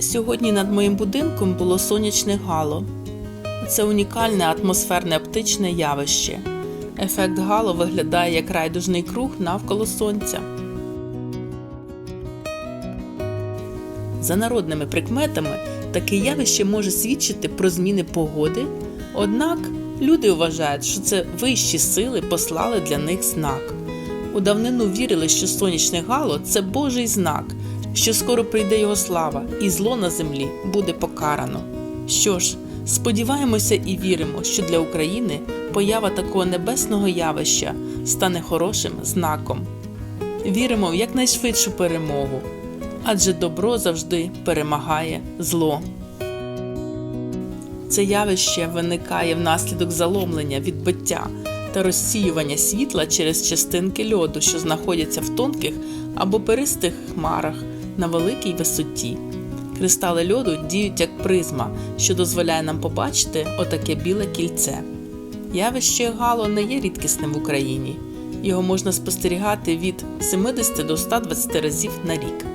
Сьогодні над моїм будинком було сонячне гало. Це унікальне атмосферне оптичне явище. Ефект гало виглядає як райдужний круг навколо сонця. За народними прикметами, таке явище може свідчити про зміни погоди, однак люди вважають, що це вищі сили послали для них знак. У давнину вірили, що сонячне гало це Божий знак, що скоро прийде його слава, і зло на землі буде покарано. Що ж, сподіваємося і віримо, що для України поява такого небесного явища стане хорошим знаком. Віримо в якнайшвидшу перемогу, адже добро завжди перемагає зло. Це явище виникає внаслідок заломлення, відбиття та розсіювання світла через частинки льоду, що знаходяться в тонких або перистих хмарах на великій висоті. Кристали льоду діють як призма, що дозволяє нам побачити отаке біле кільце. Явище гало не є рідкісним в Україні. Його можна спостерігати від 70 до 120 разів на рік.